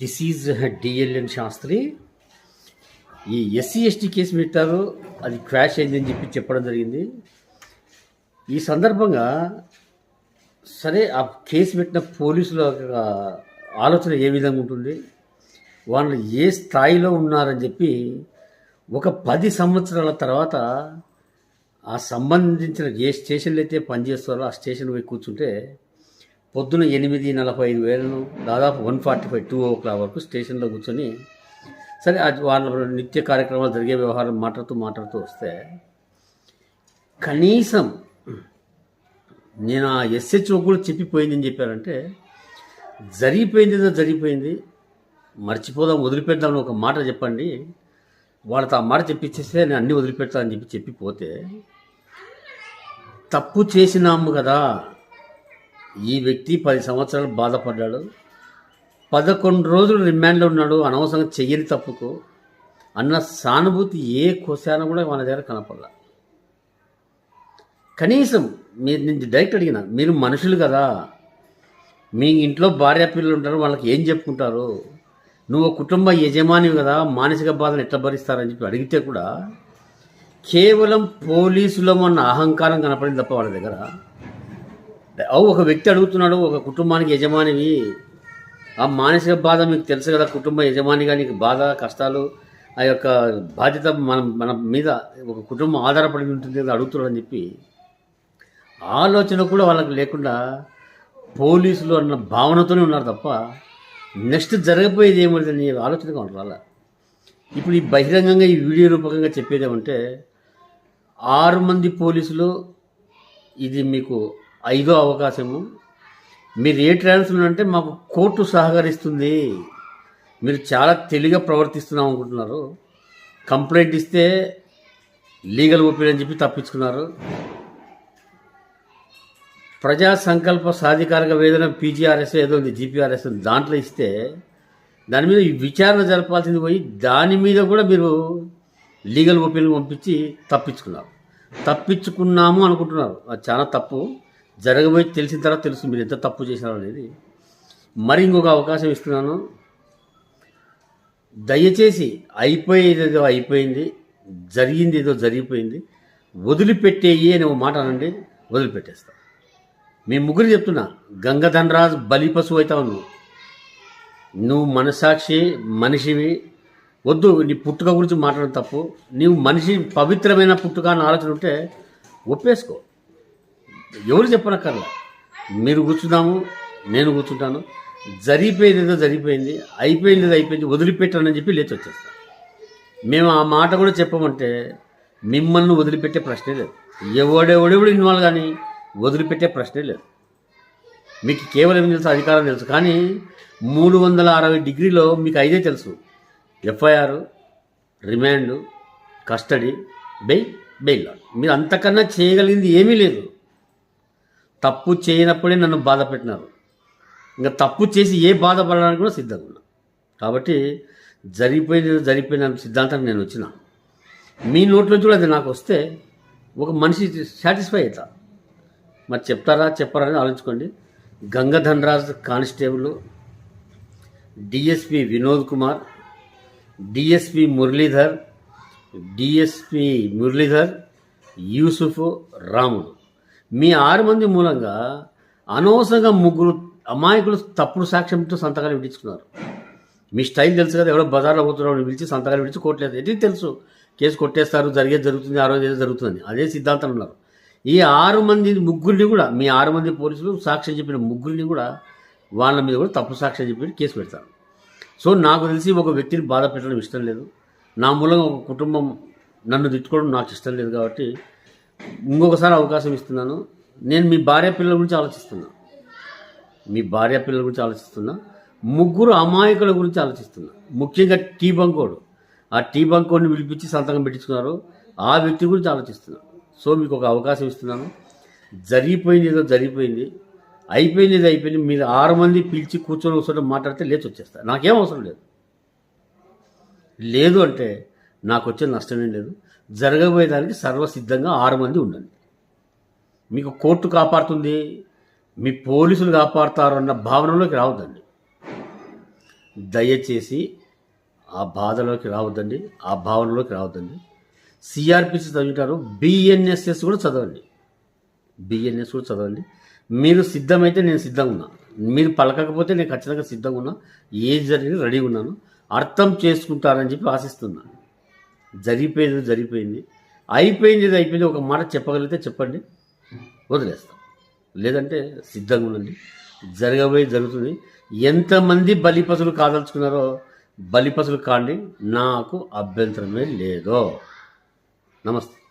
This is డిఎల్ఎన్ Sastry ఈ SC ST case పెట్టారు. అది క్రాష్ అయిందని చెప్పి చెప్పడం జరిగింది. ఈ సందర్భంగా సరే ఆ కేసు పెట్టిన పోలీసుల ఆలోచన ఏ విధంగా ఉంటుంది? వాళ్ళు ఏ స్థాయిలో ఉన్నారని చెప్పి ఒక పది సంవత్సరాల తర్వాత ఆ సంబంధించిన ఏ స్టేషన్లో అయితే పనిచేస్తారో ఆ స్టేషన్ పోయి కూర్చుంటే పొద్దున ఎనిమిది నలభై ఐదు వేలను దాదాపు one forty five two o'clock వరకు స్టేషన్లో కూర్చొని సరే అది వాళ్ళ నిత్య కార్యక్రమాలు జరిగే వ్యవహారం మాట్లాడుతూ మాట్లాడుతూ వస్తే కనీసం నేను ఆ ఎస్హెచ్ఓ కూడా చెప్పిపోయిందని చెప్పారంటే జరిగిపోయింది ఏదో జరిగిపోయింది మర్చిపోదాం వదిలిపెడదామని ఒక మాట చెప్పండి వాళ్ళతో ఆ మాట చెప్పించేస్తే నేను అన్నీ వదిలిపెడతానని చెప్పి చెప్పిపోతే తప్పు చేసినాము కదా. ఈ వ్యక్తి పది సంవత్సరాలు బాధపడ్డాడు. పదకొండు రోజులు రిమాండ్లో ఉన్నాడు. అనవసరంగా చెయ్యని తప్పుకు అన్న సానుభూతి ఏ కోశాన కూడా మన దగ్గర కనపడలా. కనీసం మీరు నేను డైరెక్ట్ అడిగిన మీరు మనుషులు కదా. మీ ఇంట్లో భార్య పిల్లలు ఉంటారు. వాళ్ళకి ఏం చెప్పుకుంటారు? నువ్వు కుటుంబ యజమానివి కదా. మానసిక బాధను ఎట్లా భరిస్తారని చెప్పి అడిగితే కూడా కేవలం పోలీసులం అన్న అహంకారం కనపడింది తప్ప వాళ్ళ దగ్గర. ఒక వ్యక్తి అడుగుతున్నాడు ఒక కుటుంబానికి యజమానివి. ఆ మానసిక బాధ మీకు తెలుసు కదా కుటుంబ యజమానిగా నీకు బాధ కష్టాలు ఆ యొక్క బాధ్యత మనం మన మీద ఒక కుటుంబం ఆధారపడి ఉంటుంది కదా అడుగుతున్నాడు అని చెప్పి ఆలోచన కూడా వాళ్ళకి లేకుండా పోలీసులు అన్న భావనతోనే ఉన్నారు తప్ప నెక్స్ట్ జరగబోయేది ఏమవుతుంది ఆలోచనగా ఉంటారు అలా ఇప్పుడు ఈ బహిరంగంగా ఈ వీడియో రూపకంగా చెప్పేది ఏమంటే ఆరు మంది పోలీసులు ఇది మీకు ఐదో అవకాశము. మీరు ఏ ట్రాన్స్ఫర్ అంటే మాకు కోర్టు సహకరిస్తుంది. మీరు చాలా తెలివిగా ప్రవర్తిస్తున్నాం అనుకుంటున్నారు. కంప్లైంట్ ఇస్తే లీగల్ ఒపీనియన్ అని చెప్పి తప్పించుకున్నారు. ప్రజా సంకల్ప సాధికారిక వేదన పీజీఆర్ఎస్ ఏదో ఉంది జీపీఆర్ఎస్ ఉంది. దాంట్లో ఇస్తే దాని మీద ఈ విచారణ జరపాల్సింది పోయి దాని మీద కూడా మీరు లీగల్ ఒపీనియన్ పంపించి తప్పించుకున్నారు. తప్పించుకున్నాము అనుకుంటున్నారు. అది చాలా తప్పు. జరగబోయి తెలిసిన తర్వాత తెలుసు మీరు ఎంత తప్పు చేశారో అనేది. మరి ఇంకొక అవకాశం ఇస్తున్నాను. దయచేసి అయిపోయేది ఏదో అయిపోయింది జరిగింది ఏదో జరిగిపోయింది వదిలిపెట్టేయి అని ఒక మాట అనండి వదిలిపెట్టేస్తా. మీ ముగ్గురు చెప్తున్నా గంగధనరాజ్ బలి పశువు అవుతావు నువ్వు నువ్వు మనసాక్షి మనిషివి. వద్దు నీ పుట్టుక గురించి మాట్లాడడం తప్పు. నీవు మనిషి పవిత్రమైన పుట్టుక అని ఆలోచన ఉంటే ఒప్పేసుకో. ఎవరు చెప్పనక్కర్లా. మీరు కూర్చున్నాము నేను కూర్చుంటాను. జరిగిపోయింది ఏదో జరిగిపోయింది అయిపోయింది ఏదో అయిపోయింది వదిలిపెట్టానని చెప్పి లేచి వచ్చేస్తాం. మేము ఆ మాట కూడా చెప్పమంటే మిమ్మల్ని వదిలిపెట్టే ప్రశ్నే లేదు. ఎవడెవడెవడు ఇన్వాల్వ్ కానీ వదిలిపెట్టే ప్రశ్నే లేదు. మీకు కేవలం ఏం తెలుసు అధికారం తెలుసు. కానీ మూడు వందల అరవై డిగ్రీలో మీకు ఐదే తెలుసు. FIR remand custody bail bail మీరు అంతకన్నా చేయగలిగింది ఏమీ లేదు. తప్పు చేయనప్పుడే నన్ను బాధ పెట్టినారు. ఇంకా తప్పు చేసి ఏ బాధపడడానికి కూడా సిద్ధంగా ఉన్నా కాబట్టి జరిగిపోయింది జరిగిపోయిన సిద్ధాంతానికి నేను వచ్చిన. మీ నోట్లో కూడా అది నాకు వస్తే ఒక మనిషి సాటిస్ఫై అవుతా. మరి చెప్తారా చెప్పారా అని ఆలోచించుకోండి. గంగధన్రాజ్ constable DSP Vinod Kumar DSP Muralidhar DSP Muralidhar Yusuf రాముడు. మీ ఆరు మంది మూలంగా అనవసరంగా ముగ్గురు అమాయకులు తప్పుడు సాక్ష్యంతో సంతకాలు విడించుకున్నారు మీ స్టైల్ తెలుసు కదా ఎవడో బజార్లో పోతున్నాడు పిలిచి సంతకాలు విడిచి కొట్టలేదు ఇది తెలుసు? కేసు కొట్టేస్తారు జరిగేది జరుగుతుంది ఆ రోజు ఏదో జరుగుతుంది అదే సిద్ధాంతం ఉన్నారు ఈ ఆరు మంది ముగ్గురిని కూడా మీ ఆరు మంది పోలీసులు సాక్ష్యం చెప్పిన ముగ్గురిని కూడా వాళ్ళ మీద కూడా తప్పు సాక్ష్యం చెప్పి కేసు పెడతారు. సో నాకు తెలిసి ఒక వ్యక్తిని బాధ పెట్టడం ఇష్టం లేదు. నా మూలంగా ఒక కుటుంబం నన్ను తిట్టుకోవడం నాకు ఇష్టం లేదు కాబట్టి ఇంకొకసారి అవకాశం ఇస్తున్నాను. నేను మీ భార్య పిల్లల గురించి ఆలోచిస్తున్నా. మీ భార్య పిల్లల గురించి ఆలోచిస్తున్నా. ముగ్గురు అమాయకుల గురించి ఆలోచిస్తున్నా. ముఖ్యంగా టీ బంకోడు. ఆ టీ బంకోడిని పిలిపించి సంతకం పెట్టించుకున్నారు. ఆ వ్యక్తి గురించి ఆలోచిస్తున్నా. సో మీకు ఒక అవకాశం ఇస్తున్నాను. జరిగిపోయింది ఏదో జరిగిపోయింది. అయిపోయింది ఏదో అయిపోయింది. మీరు ఆరు మంది పిలిచి కూర్చొని ఒకసారి మాట్లాడితే లేచి వచ్చేస్తా. నాకేం అవసరం లేదు. లేదు అంటే నాకు వచ్చే నష్టమేం లేదు. జరగబోయేదానికి సర్వసిద్ధంగా ఆరు మంది ఉండండి. మీకు కోర్టు కాపాడుతుంది మీ పోలీసులు కాపాడుతారు అన్న భావనలోకి రావద్దండి. దయచేసి ఆ బాధలోకి రావద్దండి ఆ భావనలోకి రావద్దండి. సిఆర్పిసి చదువుతారు బిఎన్ఎస్ఎస్ కూడా చదవండి. బిఎన్ఎస్ కూడా చదవండి. మీరు సిద్ధమైతే నేను సిద్ధంగా ఉన్నా. మీరు పలకకపోతే నేను ఖచ్చితంగా సిద్ధంగా ఉన్నా. ఏది జరిగినా రెడీగా ఉన్నాను. అర్థం చేసుకుంటారని చెప్పి ఆశిస్తున్నాను. జరిగిపోయింది జరిగిపోయింది. అయిపోయింది ఇది అయిపోయింది. ఒక మాట చెప్పగలిగితే చెప్పండి. వదిలేస్తాం. లేదంటే సిద్ధంగా ఉండండి. జరగబోయి జరుగుతుంది. ఎంతమంది బలిపసులు కాదలుచుకున్నారో బలిపసులు కాండి. నాకు అభ్యంతరమే లేదు. నమస్తే.